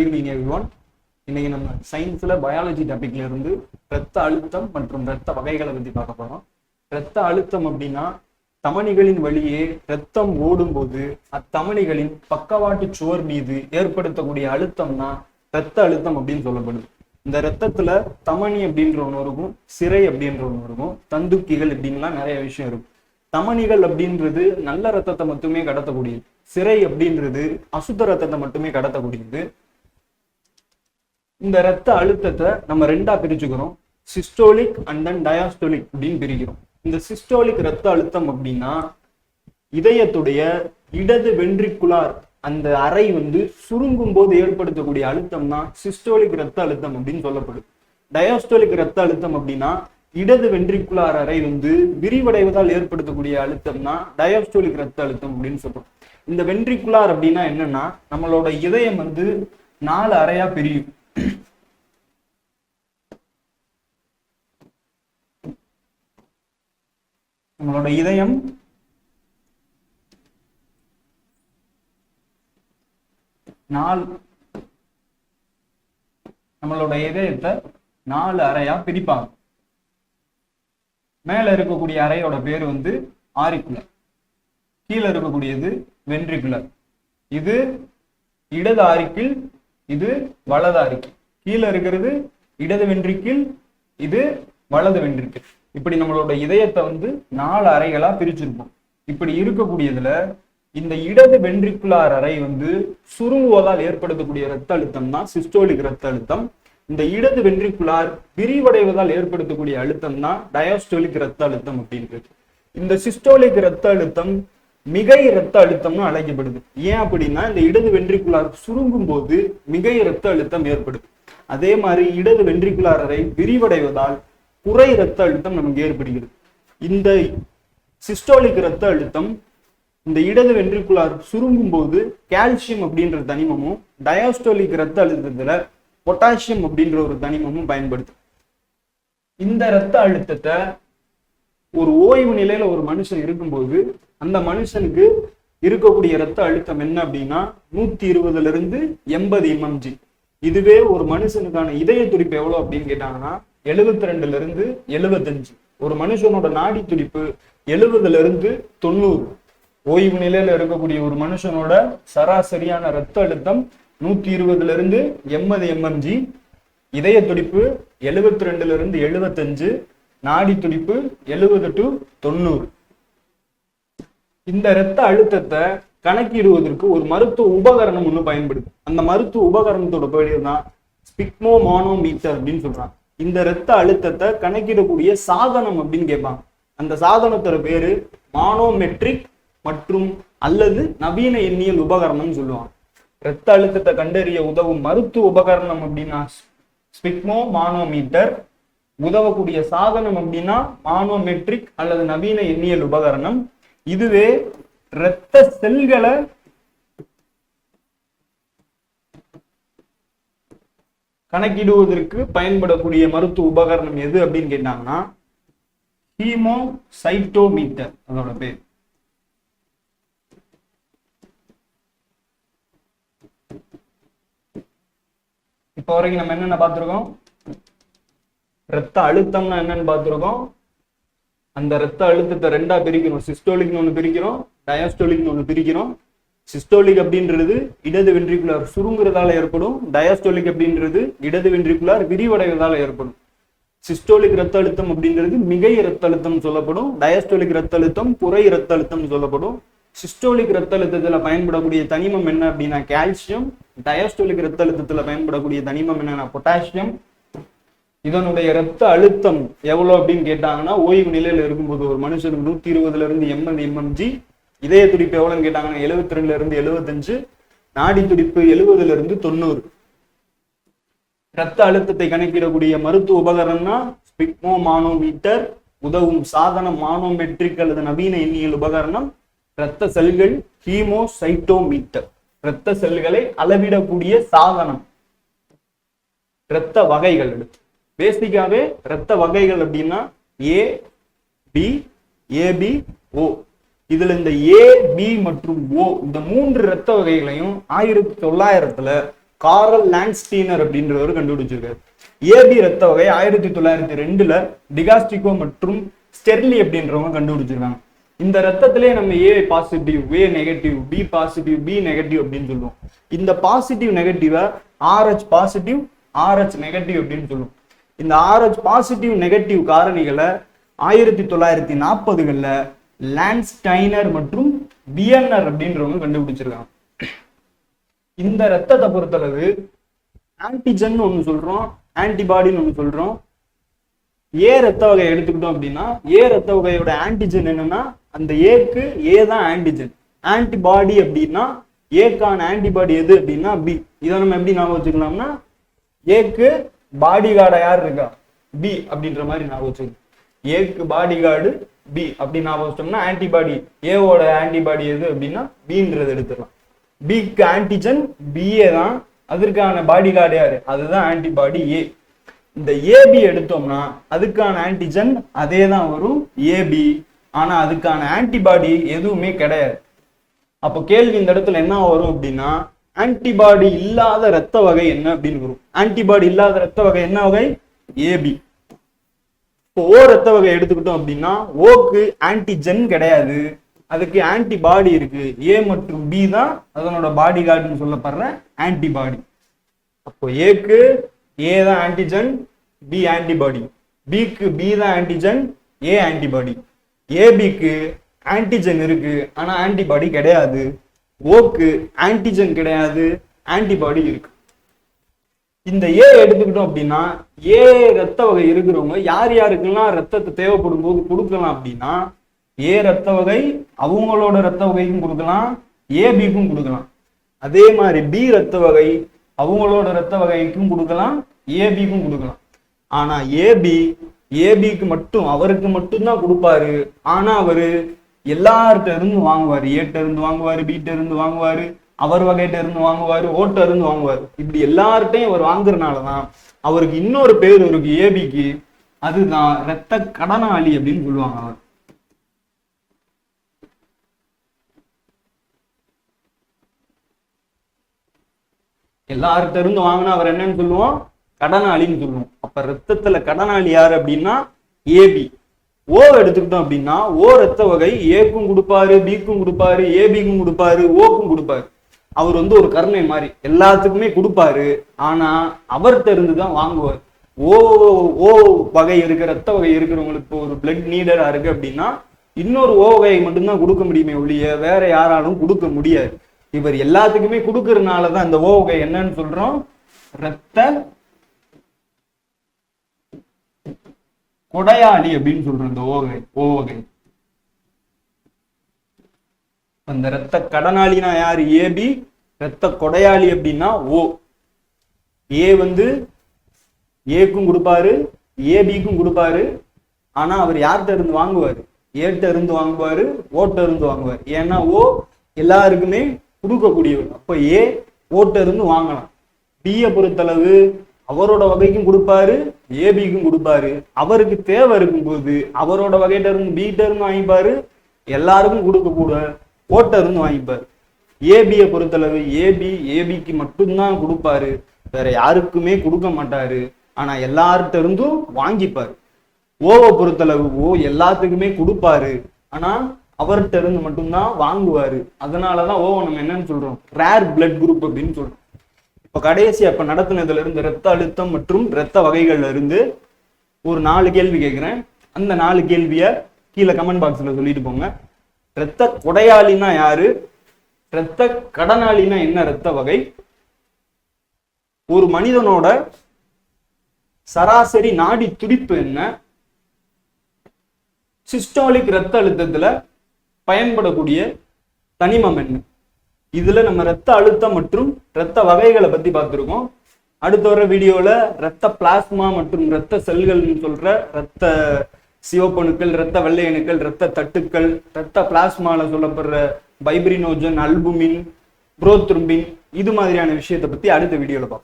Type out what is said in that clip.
Evening every one இன்னைக்கு நம்ம சயின்ஸ்ல பயாலஜி டாபிக்ல இருந்து இரத்த அழுத்தம் மற்றும் இரத்த வகைகளை பத்தி பார்க்க போறோம். இரத்த அழுத்தம் அப்படின்னா தமணிகளின் வழியே இரத்தம் ஓடும்போது அத்தமணிகளின் பக்கவாட்டு சுவர் மீது ஏற்படுத்தக்கூடிய அழுத்தம்னா இரத்த அழுத்தம் அப்படின்னு சொல்லப்படுது. இந்த ரத்தத்துல தமணி அப்படின்ற ஒன்று இருக்கும் சிறை அப்படின்ற ஒன்று இருக்கும் தந்துக்கிகள் அப்படின்லாம் நிறைய விஷயம் இருக்கும். தமணிகள் அப்படின்றது நல்ல ரத்தத்தை மட்டுமே கடத்தக்கூடியது. சிறை அப்படின்றது அசுத்த ரத்தத்தை மட்டுமே கடத்தக்கூடியது. இந்த ரத்த அழுத்தத்தை நம்ம ரெண்டா பிரிச்சுக்கிறோம். சிஸ்டோலிக் அண்ட் தென் டயாஸ்டோலிக் அப்படின்னு பிரிக்கிறோம். இந்த சிஸ்டோலிக் ரத்த அழுத்தம் அப்படின்னா இதயத்துடைய இடது வென்ட்ரிகுலார் அந்த அறை வந்து சுருங்கும் போது ஏற்படுத்தக்கூடிய அழுத்தம் தான் சிஸ்டோலிக் ரத்த அழுத்தம் அப்படின்னு சொல்லப்படும். டயாஸ்டோலிக் ரத்த அழுத்தம் அப்படின்னா இடது வென்ட்ரிகுலார் அறை வந்து விரிவடைவதால் ஏற்படுத்தக்கூடிய அழுத்தம் தான் டயாஸ்டோலிக் ரத்த அழுத்தம் அப்படின்னு சொல்றோம். இந்த வென்ட்ரிகுலார் அப்படின்னா என்னன்னா நம்மளோட இதயம் வந்து நாலு அறையா பிரியும். நம்மளோட இதயம். நாலு நம்மளோட இதயத்தை நாலு அறையா பிரிப்பாங்க. மேல இருக்கக்கூடிய அறையோட பேர் வந்து ஆரிக்குலர். கீழே இருக்கக்கூடியது வென்ட்ரிகுலர். இது இடது ஆரிக்கில் இது வலது ஆரிக்கில். கீழே இருக்கிறது இடது வென்ட்ரிக்கில் இது வலது வென்ட்ரிக்கில். இப்படி நம்மளோட இதயத்தை வந்து நாலு அறைகளா பிரிச்சிருப்போம். இப்படி இருக்கக்கூடியதுல இந்த இடது வென்ட்ரிகுலார் அறை வந்து சுருங்குவதால் ஏற்படுத்தக்கூடிய ரத்த அழுத்தம் தான் சிஸ்டோலிக் ரத்த அழுத்தம். இந்த இடது வென்ட்ரிகுலார் விரிவடைவதால் ஏற்படுத்தக்கூடிய அழுத்தம் தான் டயாஸ்டோலிக் ரத்த அழுத்தம் அப்படின்றது இந்த சிஸ்டோலிக் ரத்த அழுத்தம் மிகை ரத்த அழுத்தம்னு அழைக்கப்படுது. ஏன் அப்படின்னா இந்த இடது வென்ட்ரிகுலார் சுருங்கும் போது மிகை ரத்த அழுத்தம் ஏற்படுது. அதே மாதிரி இடது வென்ட்ரிகுலார் அறை விரிவடைவதால் குறை ரத்த அழுத்தம் நமக்கு ஏற்படுகிறது. இந்த சிஸ்டோலிக் ரத்த அழுத்தம் இந்த இடது வென்ட்ரிகுலார் சுருங்கும் போது கால்சியம் அப்படின்ற தனிமமும் டயாஸ்டோலிக் ரத்த அழுத்தத்துல பொட்டாசியம் அப்படின்ற ஒரு தனிமமும் பயன்படுது. இந்த ரத்த அழுத்தத்தை ஒரு ஓய்வு நிலையில ஒரு மனுஷன் இருக்கும்போது அந்த மனுஷனுக்கு இருக்கக்கூடிய ரத்த அழுத்தம் என்ன அப்படின்னா நூத்தி இருபதுல இருந்து எண்பது எம்எம்ஜி இதுவே ஒரு மனுஷனுக்கான இதய துடிப்பு எவ்வளவு அப்படின்னு கேட்டாங்கன்னா எழுபத்தி ரெண்டுல இருந்து எழுபத்தஞ்சு ஒரு மனுஷனோட நாடி துடிப்பு எழுபதுல இருந்து தொண்ணூறு. ஓய்வு நிலையில இருக்கக்கூடிய ஒரு மனுஷனோட சராசரியான ரத்த அழுத்தம் நூத்தி இருபதுல இருந்து எண்பது எம்எம்ஜி. இதய துடிப்பு எழுபத்தி ரெண்டுல இருந்து எழுபத்தஞ்சு நாடி துடிப்பு எழுபது டு தொண்ணூறு. இந்த இரத்த அழுத்தத்தை கணக்கிடுவதற்கு ஒரு மருத்துவ உபகரணம் ஒண்ணு பயன்படுது. அந்த மருத்துவ உபகரணத்தோட பேர் தான் ஸ்பிக்மோ மானோமீட்டர் அப்படின்னு சொல்றாங்க. இந்த இரத்த அழுத்தத்தை கணக்கிடக்கூடிய சாதனம் அப்படின்னு கேட்பாங்க. அந்த சாதனத்தோட பேரு மானோமெட்ரிக் மற்றும் அல்லது நவீன எண்ணியல் உபகரணம்னு சொல்லுவாங்க. இரத்த அழுத்தத்தை கண்டறிய உதவும் மருத்துவ உபகரணம் அப்படின்னா ஸ்பிக்மோ மானோமீட்டர் உதவக்கூடிய சாதனம் அப்படின்னா மானோமெட்ரிக் அல்லது நவீன எண்ணியல் உபகரணம். இதுவே இரத்த செல்களை கணக்கிடுவதற்கு பயன்படக்கூடிய மருத்துவ உபகரணம் எது அப்படின்னு கேட்டாங்கன்னா ஹீமோ சைட்டோமீட்டர் அதோட பேர். இப்போ வரைக்கும் நம்ம என்னென்ன பார்த்துருக்கோம்? ரத்த அழுத்தம்னா என்னன்னு பார்த்துருக்கோம். அந்த ரத்த அழுத்தத்தை ரெண்டா பிரிக்கிறோம் சிஸ்டோலிக்னு ஒன்று பிரிக்கிறோம் டயாஸ்டோலிக்னு ஒன்று பிரிக்கிறோம். சிஸ்டோலிக் அப்படின்றது இடது வென்ட்ரிகுலர் சுருங்குறதால ஏற்படும் டயாஸ்டோலிக் அப்படின்றது இடது வென்ட்ரிகுலர் விரிவடைவதால ஏற்படும். சிஸ்டோலிக் ரத்த அழுத்தம் அப்படின்றது மிகை ரத்த அழுத்தம் சொல்லப்படும் டயாஸ்டோலிக் ரத்த அழுத்தம் குறை ரத்த அழுத்தம் சொல்லப்படும். சிஸ்டோலிக் ரத்த அழுத்தத்துல பயன்படக்கூடிய தனிமம் என்ன அப்படின்னா கால்சியம் டயாஸ்டோலிக் ரத்த அழுத்தத்துல பயன்படக்கூடிய தனிமம் என்னன்னா பொட்டாசியம். இதனுடைய ரத்த அழுத்தம் எவ்வளவு அப்படின்னு கேட்டாங்கன்னா ஓய்வு நிலையில இருக்கும்போது ஒரு மனுஷனுக்கு நூத்தி இருபதுல இருந்து எண்பது எம்எம்ஜி இதய துடிப்பு எவ்வளவுன்னு கேட்டாங்கன்னா எழுபத்தி ரெண்டுல இருந்து எழுபத்தஞ்சு நாடி துடிப்பு எழுபதுல இருந்து தொண்ணூறு. ரத்த அழுத்தத்தை கணக்கிடக்கூடிய மருத்துவ உபகரணம்னா ஸ்பிக்மோ மானோமீட்டர் உதவும் சாதனம் மானோமெட்ரிக் அல்லது நவீன எண்ணியல் உபகரணம் இரத்த செல்கள் ஹீமோசைட்டோமீட்டர். இரத்த செல்களை அளவிடக்கூடிய சாதனம். இரத்த வகைகள் பேசிக்காவே இரத்த வகைகள் அப்படின்னா ஏ பி ஏபி ஓ இதுல இந்த ஏ பி மற்றும் ஓ இந்த மூன்று இரத்த வகைகளையும் ஆயிரத்தி தொள்ளாயிரத்துல காரல் லான்ஸ்டீனர் அப்படின்றவர் கண்டுபிடிச்சிருக்காரு. ஏபி ரத்த வகை ஆயிரத்தி தொள்ளாயிரத்தி ரெண்டுல டிகாஸ்டிகோ மற்றும் ஸ்டெர்லி அப்படின்றவங்க கண்டுபிடிச்சிருக்காங்க. இந்த ரத்தத்திலே நம்ம A positive A negative B positive B negative அப்படின்னு சொல்லுவோம். இந்த positive நெகட்டிவை R H positive R H negative அப்படின்னு சொல்லுவோம். இந்த ஆர்ஹெச் பாசிட்டிவ் நெகட்டிவ் காரணிகளை ஆயிரத்தி தொள்ளாயிரத்தி நாற்பதுகளில் லான்ஸ்டைனர் மற்றும் பிஎன்ஆர் அப்படின்றவங்க கண்டுபிடிச்சிருக்காங்க. இந்த ரத்தத்தை பொறுத்தளவு ஆன்டிஜன் ஒன்று சொல்றோம் ஆன்டிபாடின்னு ஒன்று சொல்றோம். ஏ ரத்த வகை எடுத்துக்கிட்டோம் அப்படின்னா ஏ ரத்த வகையோட ஆன்டிஜன் என்னன்னா அந்த ஏக்கு ஏ தான் ஆன்டிஜன் ஆன்டிபாடி அப்படின்னா ஏக்கான ஆன்டிபாடி எது அப்படின்னா பி இதை நம்ம எப்படி ஞாபகம் வச்சுக்கலாம்னா ஏக்கு பாடி கார்டா யார் இருக்கா? பி அப்படின்ற மாதிரி ஞாபகம் வச்சுக்கணும். ஏக்கு பாடி கார்டு பி அப்படி ஞாபகம் வச்சோம்னா ஆன்டிபாடி ஏவோட ஆன்டிபாடி எது அப்படின்னா பின்றது எடுத்துடலாம் பிக்கு ஆன்டிஜன் பிஏ தான் அதற்கான பாடி கார்டு யாரு? அதுதான் ஆன்டிபாடி ஏ இந்த ஏபி எடுத்தோம்னா அதுக்கான ஆன்டிஜன் அதே தான் வரும் ஏபி ஆனா அதுக்கான ஆன்டிபாடி எதுவுமே கிடையாது. அப்போ கேள்வி இந்த இடத்துல என்ன வரும் அப்படின்னா ஆன்டிபாடி இல்லாத ரத்த வகை என்ன அப்படின்னு வரும். ஆன்டிபாடி இல்லாத ரத்த வகை என்ன வகை? ஏபி இப்போ ஓ ரத்த வகை எடுத்துக்கிட்டோம் அப்படின்னா ஓக்கு ஆன்டிஜென் கிடையாது. அதுக்கு ஆன்டிபாடி இருக்கு. ஏ மற்றும் பி தான் அதனோட பாடி கார்டுன்னு சொல்லப்படுற ஆன்டிபாடி அப்போ ஏக்கு ஏ தான் ஆன்டிஜென் பி ஆன்டிபாடி பிக்கு பி தான் ஆன்டிஜென் ஏ ஆன்டிபாடி ஏபிக்கு ஆன்டிஜென் இருக்கு ஆனா ஆன்டிபாடி கிடையாது. ஓக்கு ஆன்டிஜென் கிடையாது ஆன்டிபாடி இருக்கு. இந்த ஏ எடுத்துக்கிட்டோம் அப்படின்னா ஏ ரத்த வகை இருக்கிறவங்க யார் யாருக்கெல்லாம் ரத்தத்தை தேவைப்படும் போது கொடுக்கலாம் அப்படின்னா ஏ ரத்த வகை அவங்களோட ரத்த வகைக்கும் கொடுக்கலாம் ஏபிக்கும் கொடுக்கலாம். அதே மாதிரி பி ரத்த வகை அவங்களோட ரத்த வகைக்கும் கொடுக்கலாம் ஏபிக்கும் கொடுக்கலாம். ஆனா ஏபி ஏபிக்கு மட்டும் அவருக்கு மட்டும்தான் கொடுப்பாரு. ஆனா அவரு எல்லார்ட்ட இருந்து வாங்குவாரு. ஏட்ட இருந்து வாங்குவாரு பீட்ட இருந்து வாங்குவாரு. அவர் வகையிட்ட இருந்து வாங்குவாரு ஓட்ட இருந்து வாங்குவாரு. இப்படி எல்லார்ட்டையும் அவர் வாங்குறதுனாலதான் அவருக்கு இன்னொரு பேர் இருக்கு ஏபிக்கு. அதுதான் ரத்த கடனாளி அப்படின்னு சொல்லுவாங்க அவர். எல்லார்கிட்ட இருந்து வாங்கினா அவர் என்னன்னு சொல்லுவோம்? கடனாளின்னு சொல்லுவோம். அப்ப ரத்தத்துல கடனாளி யாரு அப்படின்னா? ஏபி. ஓ எடுத்துக்கிட்டோம் அப்படின்னா ஓ ரத்த வகை ஏக்கும் கொடுப்பாரு பிக்கும் கொடுப்பாரு ஏபிக்கும் கொடுப்பாரு ஓக்கும் கொடுப்பாரு. அவர் வந்து ஒரு கருணை மாதிரி எல்லாத்துக்குமே கொடுப்பாரு. ஆனா அவர்கிட்ட இருந்து தான் வாங்குவார். ஓ ஓ வகை இருக்கிற ரத்த வகை இருக்கிறவங்களுக்கு ஒரு பிளட் நீடரா இருக்கு அப்படின்னா இன்னொரு ஓ வகையை மட்டும்தான் கொடுக்க முடியுமே ஒழிய வேற யாராலும் கொடுக்க முடியாது. இவர் எல்லாத்துக்குமே கொடுக்கறதுனால தான் இந்த ஓ வகை என்னன்னு சொல்றோம். ரத்த கொடையாளி அப்படின்னு சொல்றோம் இந்த ஓ வகை ஓ வகை. அந்த ரத்த கடனாளினா யாரு? ஏபி ரத்த கொடையாளி அப்படின்னா ஓ ஏ வந்து ஏக்கும் கொடுப்பாரு ஏபிக்கும் கொடுப்பாரு. ஆனா அவர் யார்கிட்ட இருந்து வாங்குவாரு? ஏட்ட இருந்து வாங்குவாரு ஓட்ட இருந்து வாங்குவார். ஏன்னா ஓ எல்லாருக்குமே கொடுக்கக்கூடியவர். அப்போ ஏ ஓட்ட இருந்து வாங்கலாம். பியை பொறுத்தளவு அவரோட வகைக்கும் கொடுப்பாரு ஏபிக்கும் கொடுப்பாரு. அவருக்கு தேவை இருக்கும்போது அவரோட வகையிட்ட இருந்து பிட்ட இருந்து வாங்கிப்பாரு. எல்லாருக்கும் கொடுக்க கூட ஓட்ட இருந்து வாங்கிப்பாரு ஏபியை பொறுத்தளவு ஏபி ஏபிக்கு மட்டும்தான் கொடுப்பாரு. வேற யாருக்குமே கொடுக்க மாட்டாரு. ஆனா எல்லார்கிட்ட இருந்தும் வாங்கிப்பாரு. ஓவை பொறுத்தளவு ஓ எல்லாத்துக்குமே கொடுப்பாரு. ஆனா அவர்கிட்ட இருந்து மட்டும்தான் வாங்குவாரு. அதனாலதான் ஓவை நம்ம என்னன்னு சொல்றோம்? ரேர் பிளட் குரூப் அப்படின்னு சொல்றோம். இப்ப கடைசி அப்ப நடத்தினதுல இருந்து ரத்த அழுத்தம் மற்றும் ரத்த வகைகள்ல இருந்து ஒரு நாலு கேள்வி கேட்கிறேன் அந்த நாலு கேள்விய கீழே கமெண்ட் பாக்ஸ்ல சொல்லிட்டு போங்க. இரத்த கொடையாளினா யாரு? ரத்த கடனாளினா என்ன இரத்த வகை? ஒரு மனிதனோட சராசரி நாடி துடிப்பு என்ன? சிஸ்டாலிக் இரத்த அழுத்தத்துல பயன்படக்கூடிய தனிமம் என்ன? இதுல நம்ம ரத்த அழுத்தம் மற்றும் இரத்த வகைகளை பத்தி பார்த்துருக்கோம். அடுத்த வர வீடியோல ரத்த பிளாஸ்மா மற்றும் ரத்த செல்கள்னு சொல்ற சிவப்பணுக்கள் ரத்த வெள்ளை அணுக்கள் ரத்த தட்டுக்கள் ரத்த பிளாஸ்மால சொல்லப்படுற பைப்ரினோஜன் அல்புமின் புரோத்ரும்பின் இது மாதிரியான விஷயத்தை பத்தி அடுத்த வீடியோல பார்ப்போம்.